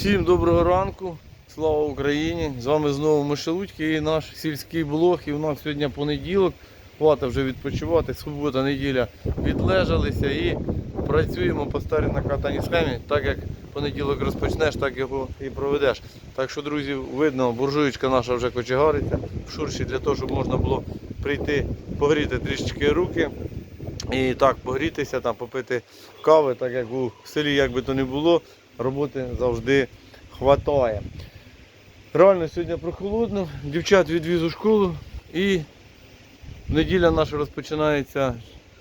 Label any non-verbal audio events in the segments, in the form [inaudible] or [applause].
Всім доброго ранку, слава Україні! З вами знову Мишелудьки і наш сільський блог. І у нас сьогодні понеділок. Хвата вже відпочивати, субота, неділя відлежалися і працюємо по старій накатаній схемі. Так як понеділок розпочнеш, так його і проведеш. Так що, друзі, видно, буржуєчка наша вже кочегариться в шурші для того, щоб можна було прийти, погріти трішечки руки. І так, погрітися, там, попити кави, так як у селі як би то не було, роботи завжди хватає. Реально сьогодні прохолодно, дівчат відвіз у школу і неділя наша розпочинається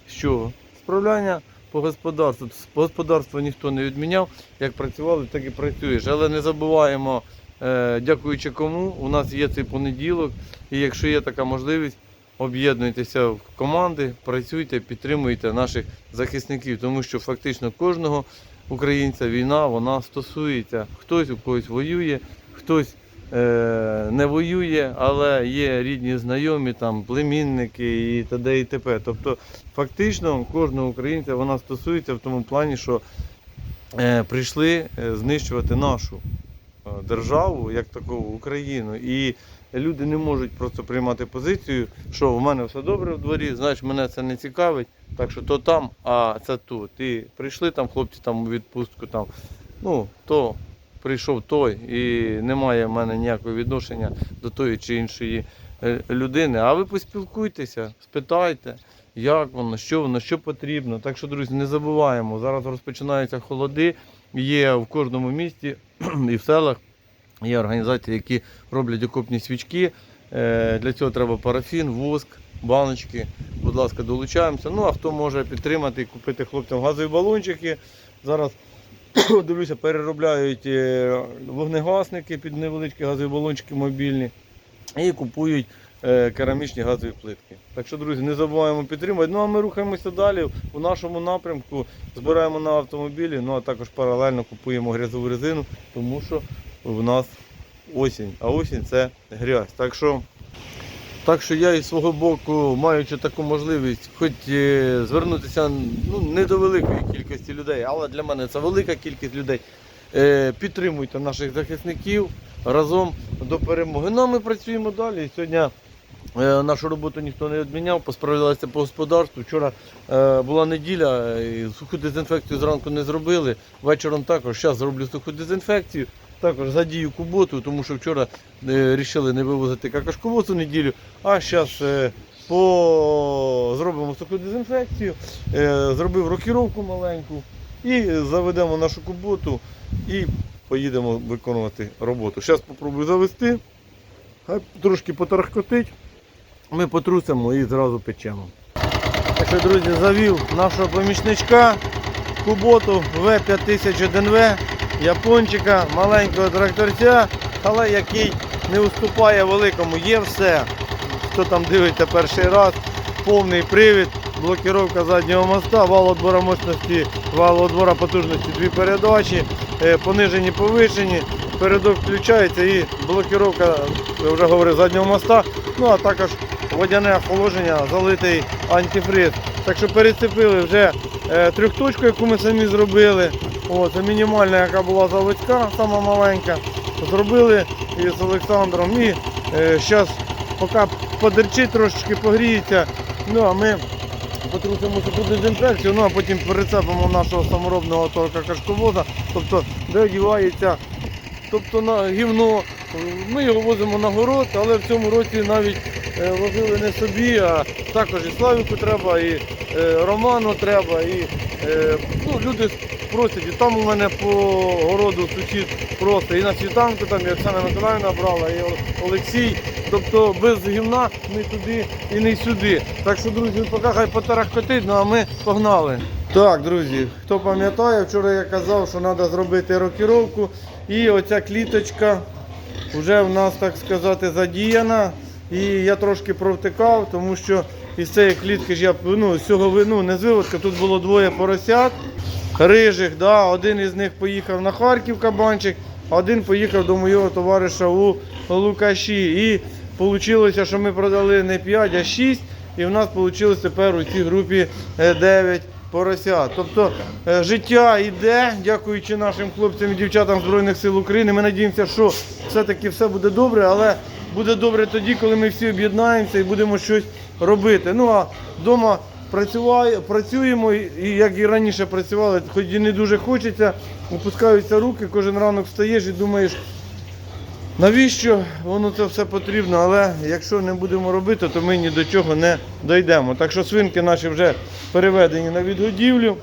з чого? Справляння по господарству. По господарству ніхто не відміняв, як працювали, так і працюєш. Але не забуваємо, е, дякуючи кому, у нас є цей понеділок, і якщо є така можливість, об'єднуйтеся в команди, працюйте, підтримуйте наших захисників, тому що фактично кожного українця війна вона стосується. Хтось у когось воює, хтось е, не воює, але є рідні знайомі, там племінники і т.д. і т.п. Тобто, фактично кожного українця вона стосується в тому плані, що е, прийшли е, знищувати нашу е, державу, як таку Україну. І люди не можуть просто приймати позицію, що в мене все добре в дворі, знаєш, мене це не цікавить, так що то там, а це тут. І прийшли там хлопці там у відпустку, там, ну, то прийшов той, і немає в мене ніякого відношення до тої чи іншої е, людини. А ви поспілкуйтеся, спитайте, як воно, що воно, що потрібно. Так що, друзі, не забуваємо. Зараз розпочинаються холоди, є в кожному місті [clears throat] і в селах. Є організації, які роблять окопні свічки. Е, Для цього треба парафін, воск, баночки. Будь ласка, долучаємося. Ну а хто може підтримати і купити хлопцям газові балончики. Зараз [coughs] дивлюся, переробляють е, вогнегасники під невеличкі газові балончики мобільні і купують е, керамічні газові плитки. Так що, друзі, не забуваємо підтримувати. Ну а ми рухаємося далі у нашому напрямку, збираємо на автомобілі, ну а також паралельно купуємо грязову резину, тому що в нас осінь, а осінь це грязь. Так що, так що я із свого боку, маючи таку можливість, хоч е, звернутися ну, не до великої кількості людей, але для мене це велика кількість людей. Е, Підтримуйте наших захисників разом до перемоги. Ну а ми працюємо далі. Сьогодні е, нашу роботу ніхто не відміняв, посправлялися по господарству. Вчора була неділя, суху дезінфекцію зранку не зробили. Вечором також. Зараз зроблю суху дезінфекцію. Також задію куботу, тому що вчора е, рішили не вивозити какашковоз у неділю, а зараз е, по... зробимо суху дезінфекцію, е, зробив рокіровку маленьку і заведемо нашу куботу і поїдемо виконувати роботу. Зараз спробую завести, хай трошки потарахкотить, ми потрусимо і зразу печемо. Так що, друзі, завів нашого помічничка куботу В5001В, япончика, маленького тракторця, але який не уступає великому. Є все. Хто там дивиться перший раз, повний привід, блокировка заднього моста, вал отбора мощності, вал отбора потужності, дві передачі, е, понижені, повишені, передок включається і блокировка, я вже говорив, заднього моста, ну а також водяне охолодження, залитий антифриз. Так що перецепили вже е, трьохточку, яку ми самі зробили. О, це мінімальна, яка була заводська, сама маленька. Зробили із Олександром. І зараз поки подерчить, трошечки погріється. Ну а ми потрусимо таку дезінфекцію, ну а потім перецепимо нашого саморобного торка кашковоза, тобто де дівається тобто на гівно. Ми його возимо на город, але в цьому році навіть е, возили не собі, а також і Славіку треба, і е, Роману треба, і е, ну, люди просять. І там у мене по городу сусід просто і на світанку, там і Оксана Миколаївна брала, і Олексій. Тобто без гівна не туди і не сюди. Так що, друзі, поки хай потарахкотить, ну а ми погнали. Так, друзі, хто пам'ятає, вчора я казав, що треба зробити рокіровку. І оця кліточка вже в нас, так сказати, задіяна. І я трошки провтикав, тому що із цієї клітки ж я ну, з цього ви- ну, не з виводка, тут було двоє поросят рижих. Да, один із них поїхав на Харків кабанчик, а один поїхав до моєго товариша у Лукаші. І вийшло, що ми продали не 5, а 6. І в нас вийшло тепер у цій групі 9 порося. Тобто е, життя йде, дякуючи нашим хлопцям і дівчатам Збройних сил України. Ми надіємося, що все-таки все буде добре, але буде добре тоді, коли ми всі об'єднаємося і будемо щось робити. Ну а вдома працюємо, і як і раніше працювали, хоч і не дуже хочеться, опускаються руки, кожен ранок встаєш і думаєш, навіщо воно це все потрібно, але якщо не будемо робити, то ми ні до чого не дійдемо. Так що свинки наші вже переведені на відгодівлю.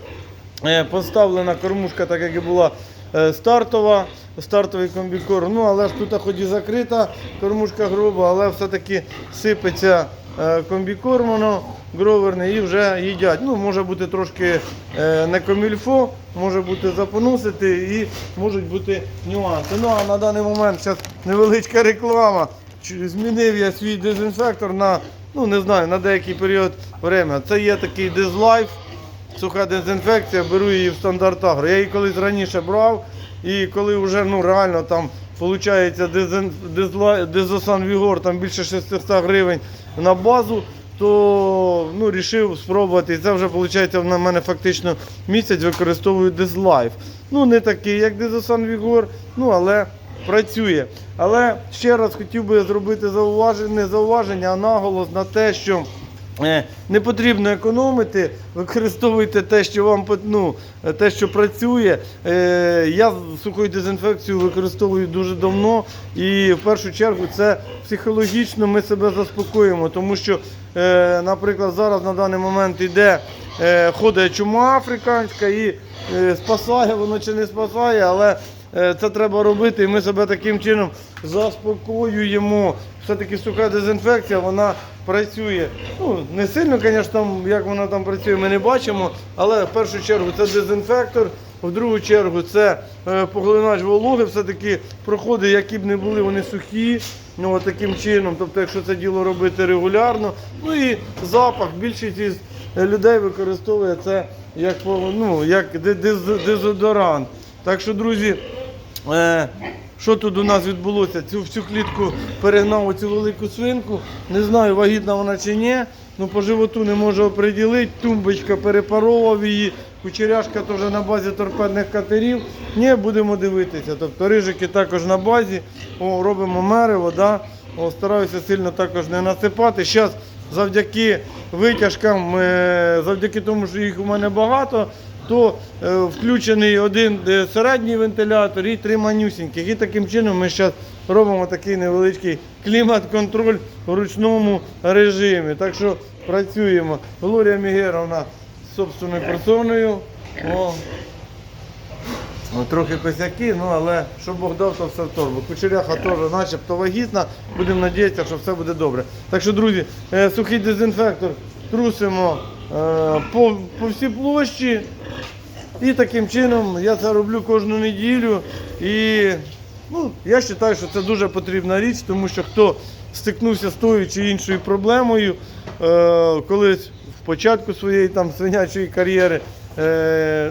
Е, Поставлена кормушка, так як і була е, стартова, стартовий комбікорм. Ну, але ж тут хоч і закрита кормушка груба, але все-таки сипеться комбікорм, воно гроверний і вже їдять. Ну, може бути трошки е, не комільфо, може бути запонусити і можуть бути нюанси. Ну а на даний момент зараз невеличка реклама. Змінив я свій дезінфектор на, ну не знаю, на деякий період времени. Це є такий дезлайф суха дезінфекція, беру її в стандарт агро. Я її колись раніше брав, і коли вже ну, реально там дезін, дезосан Вігор там більше 600 гривень на базу, то ну, рішив спробувати. І це вже виходить на мене фактично місяць використовую Дезлайф. Ну, не такий, як Дезосан Вігор, ну але працює. Але ще раз хотів би зробити зауваження, не зауваження, а наголос на те, що. Е, Не потрібно економити, використовуйте те, що вам ну, е, те, що працює. Е, Я сухою дезінфекцію використовую дуже давно, і в першу чергу це психологічно ми себе заспокоїмо, тому що, наприклад, зараз на даний момент йде ходить чума африканська і спасає воно чи не спасає, але це треба робити, і ми себе таким чином заспокоюємо. Все-таки суха дезінфекція, вона працює. Ну, не сильно, звісно, як вона там працює, ми не бачимо, але в першу чергу це дезінфектор, в другу чергу це е, поглинач вологи, все-таки проходи, які б не були, вони сухі. Ну, от таким чином, тобто, якщо це діло робити регулярно, ну і запах, більшість із е, людей використовує це як, ну, як дезодорант. Так що, друзі, Е, що тут у нас відбулося? Цю всю клітку перегнав оцю велику свинку. Не знаю, вагітна вона чи ні. Ну по животу не можу оприділити. Тумбочка перепаровував її. Кучеряшка теж на базі торпедних катерів. Ні, будемо дивитися. Тобто рижики також на базі. О, робимо мериво, да? О, стараюся сильно також не насипати. Зараз завдяки витяжкам, е, завдяки тому, що їх у мене багато, то е, включений один е, середній вентилятор і три манюсіньких. І таким чином ми зараз робимо такий невеличкий клімат-контроль в ручному режимі. Так що працюємо. Глорія Мігеровна з собственною персоною. О, Ну, трохи косяки, ну але що Бог дав, то все в торбу. Кучеряха теж начебто вагітна. Будемо надіятися, що все буде добре. Так що, друзі, е, сухий дезінфектор трусимо по, по всій площі. І таким чином я це роблю кожну неділю. І ну, я вважаю, що це дуже потрібна річ, тому що хто стикнувся з тою чи іншою проблемою, е, колись в початку своєї там свинячої кар'єри, е,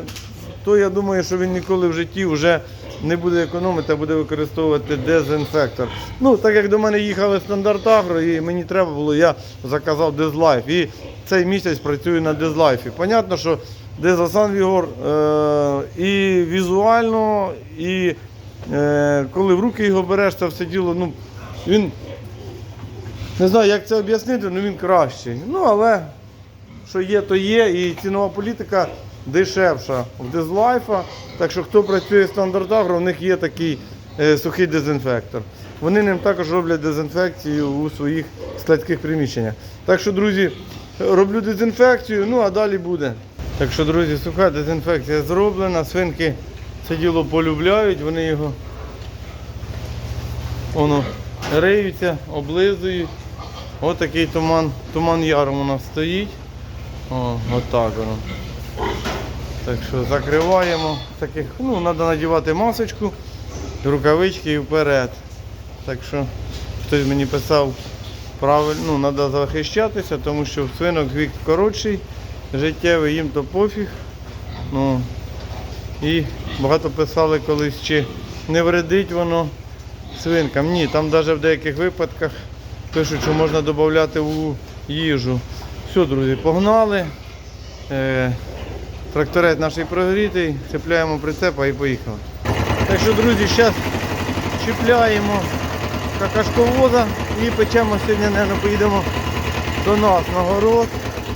то я думаю, що він ніколи в житті вже не буде економити, а буде використовувати дезінфектор. Ну, так як до мене їхали стандарт агро, і мені треба було, я заказав Дезлайф. І цей місяць працюю на Дезлайфі. Понятно, що Дезасан Вігор е, і візуально, і е, коли в руки його береш, це все діло, ну, він не знаю, як це об'яснити, але він кращий. Ну, але що є, то є, і цінова політика дешевша в Дезлайфа. Так що хто працює в стандарт агро, в них є такий е, сухий дезінфектор. Вони ним також роблять дезінфекцію у своїх складських приміщеннях. Так що, друзі, роблю дезінфекцію, ну а далі буде. Так що, друзі, суха дезінфекція зроблена, свинки це діло полюбляють, вони його воно, риються, облизують. Ось такий туман, туман яром у нас стоїть. О, отак воно. Так що закриваємо. Таких, ну, треба надівати масочку, рукавички і вперед. Так що хтось мені писав правильно, ну, треба захищатися, тому що в свинок вік коротший, життєвий, їм то пофіг. Ну, і багато писали колись, чи не вредить воно свинкам. Ні, там навіть в деяких випадках пишуть, що можна додати у їжу. Все, друзі, погнали. Е, Тракторець наш прогрітий, чіпляємо прицепа і поїхали. Так що, друзі, зараз чіпляємо какашковоза і печемо сьогодні, мабуть, поїдемо до нас на город.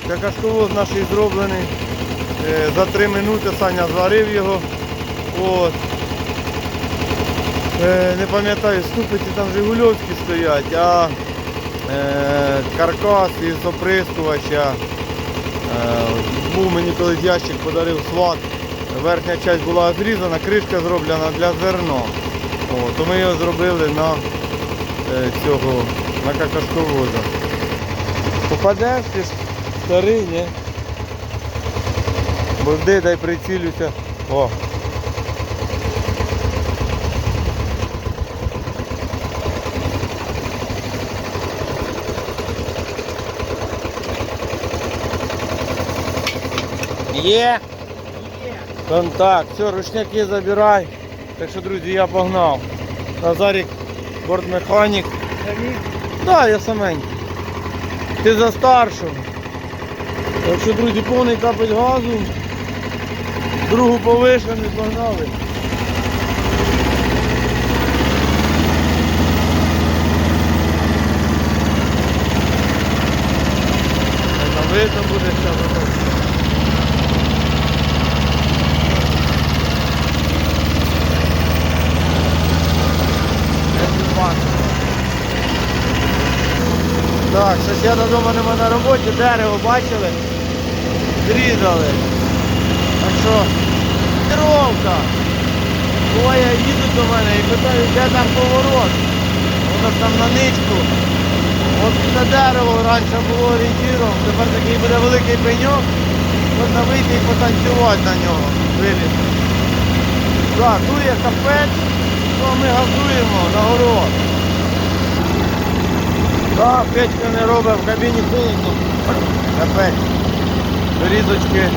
Какашковоз наш зроблений. Е, За 3 минути Саня зварив його. От. Е, Не пам'ятаю, ступиці там Жигульовські стоять, а е, каркас із оприскувача. Був мені колись ящик подарив сват. Верхня частина була зрізана, кришка зроблена для зерна. О, то ми його зробили на е, цього, на какашковоза. Попадеш ти старий, ні? Борди, дай прицілюся. О. Є. Контакт. Все, ручняки забирай. Так що, друзі, я погнав. Назарік, бортмеханік. Так, да, я саменький. Ти за старшого. Так що, друзі, повний капель газу. Другу повишений, погнали. Там видно буде зараз. Так, сусіда вдома нема на роботі, дерево бачили, зрізали. Так що, керовка. Двоє їдуть до мене і питають, де там поворот. Воно ж там на ничку. От це дерево раніше було орієнтіром, тепер такий буде великий пеньок, можна вийти і потанцювати на нього. Виліз. Так, дує капець, то ми газуємо на город. Так, печка не робить, в кабіні холодно. Капець. Дорізочки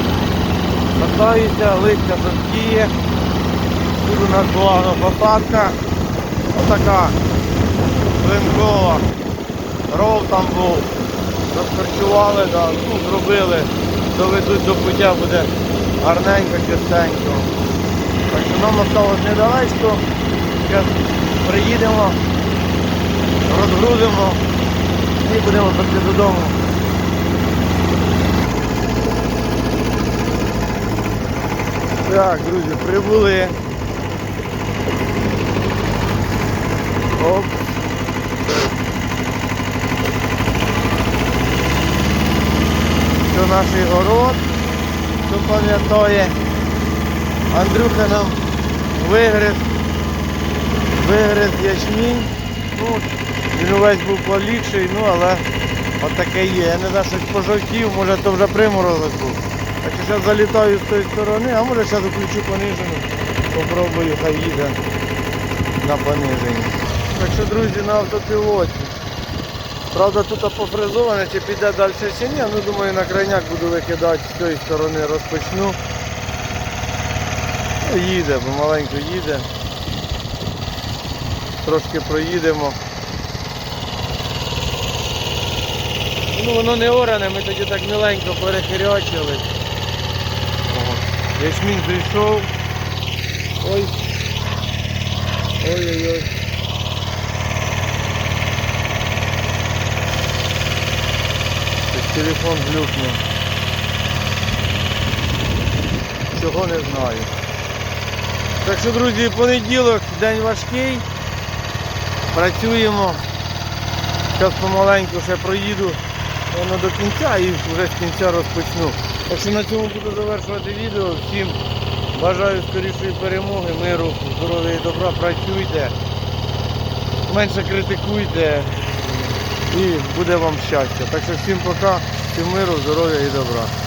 катаються, листя жовтіє. Тут у нас була посадка. Отака клинкова. Ров там був. Розкорчували, да, ну, зробили, доведуть до пуття, буде гарненько, чистенько. Так що нам осталось недалечко. Зараз приїдемо, розгрузимо і будемо пекти додому. Так, друзі, прибули. Оп. Це наш город, хто пам'ятає. Андрюха нам вигриз, вигриз ячмінь. Ну, він увесь був полікший, ну але от таке є. Я не знаю, щось пожовтів, може то вже приморозок був. Так що зараз залітаю з тої сторони, а може зараз включу понижену. Попробую, хай їде на пониженні. Так що, друзі, на автопілоті. Правда, тут пофрезоване, чи піде далі чи ні, ну думаю на крайняк буду викидати з цієї сторони, розпочну. Ну, їде, помаленьку їде. Трошки проїдемо. Ну воно не оране, ми тоді так миленько перехирячили. Ого. Ячмінь зійшов. Ой. Ой-ой-ой. Телефон глюкнув. Чого не знаю. Так що, друзі, понеділок, день важкий. Працюємо. Зараз помаленьку ще проїду воно до кінця і вже з кінця розпочну. Так що на цьому буду завершувати відео. Всім бажаю скорішої перемоги, миру, здоров'я і добра. Працюйте, менше критикуйте і буде вам щастя. Так що всім пока, всім миру, здоров'я і добра.